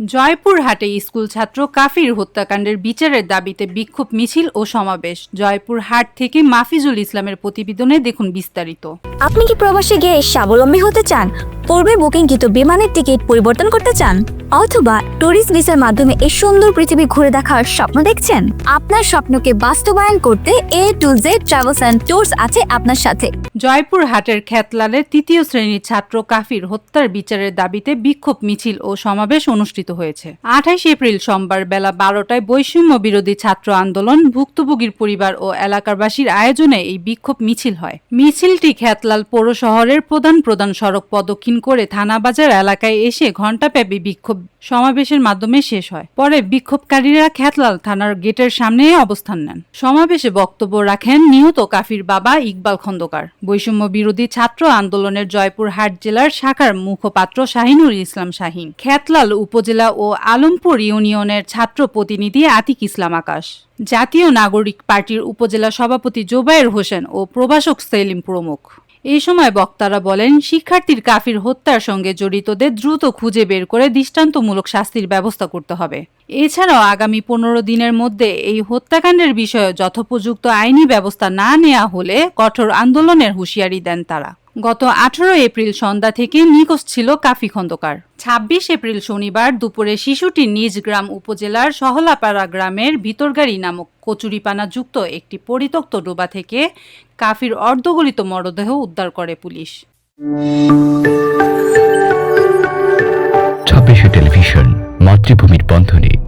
জয়পুরহাটে school ছাত্র কাফির হত্যাকাণ্ডের বিচারের দাবিতে বিক্ষোভ মিছিল ও সমাবেশ। জয়পুরহাট থেকে মাফিজুল ইসলামের প্রতিবেদনে দেখুন বিস্তারিত। আপনি কি প্রবাসে গিয়ে স্বাবলম্বী হতে চান? পূর্বে বুকিংকৃত বিমানের টিকিট পরিবর্তন করতে চান? অথবা ট্যুরিস্ট ভিসার মাধ্যমে এই সুন্দর পৃথিবী ঘুরে দেখার স্বপ্ন দেখছেন? আপনার স্বপ্নকে বাস্তবায়ন করতে A to Z travels and tours আছে আপনার সাথে। জয়পুরহাটের খ্যাতলালে তৃতীয় শ্রেণির ছাত্র কাফির হত্যার বিচারের দাবিতে বিক্ষোভ মিছিল ও সমাবেশ অনুষ্ঠিত হয়েছে। আঠাইশ এপ্রিল সোমবার বেলা বারোটায় বৈষম্য বিরোধী ছাত্র আন্দোলন, ভুক্তভোগীর পরিবার ও এলাকাবাসীর আয়োজনে এই বিক্ষোভ মিছিল হয়। মিছিলটি খ্যাতলাল পৌর শহরের প্রধান প্রধান সড়ক প্রদক্ষিণ করে থানাবাজার এলাকায় এসে ঘণ্টাব্যাপী বিক্ষোভ সমাবেশের মাধ্যমে শেষ হয়। পরে বিক্ষোভকারীরা খ্যাতলাল থানার গেটের সামনে অবস্থান নেন। সমাবেশে বক্তব্য রাখেন নিহত কাফির বাবা ইকবাল খন্দকার। বৈষম্য বিরোধী ছাত্র আন্দোলনের জয়পুরহাট জেলার শাখার মুখপাত্র শাহিনুল ইসলাম শাহিন। খ্যাতলাল উপজেলা ও আলমপুর ইউনিয়নের ছাত্র প্রতিনিধি আতিক ইসলাম আকাশ। জাতীয় নাগরিক পার্টির উপজেলা সভাপতি জোবায়ের হোসেন ও প্রভাষক সেলিম প্রমুখ। এই সময় বক্তারা বলেন, শিক্ষার্থীর কাফির হত্যার সঙ্গে জড়িতদের দ্রুত খুঁজে বের করে দৃষ্টান্তমূলক শাস্তির ব্যবস্থা করতে হবে। এছাড়াও আগামী পনেরো দিনের মধ্যে এই হত্যাকাণ্ডের বিষয়ে যথোপযুক্ত আইনি ব্যবস্থা না নেওয়া হলে কঠোর আন্দোলনের হুঁশিয়ারি দেন তারা। গত আঠারো এপ্রিল সন্ধ্যা থেকে নিখোঁজ ছিল কাফি খন্দকার। ছাব্বিশ এপ্রিল শনিবার দুপুরে শিশুটি নিজ গ্রাম উপজেলার সহলাপাড়া গ্রামের ভিতরগাড়ি নামক কচুরিপানা যুক্ত একটি পরিত্যক্ত ডোবা থেকে কাফির অর্ধগলিত মরদেহ উদ্ধার করে পুলিশ। টেলিভিশন, মাতৃভূমির বন্ধনে।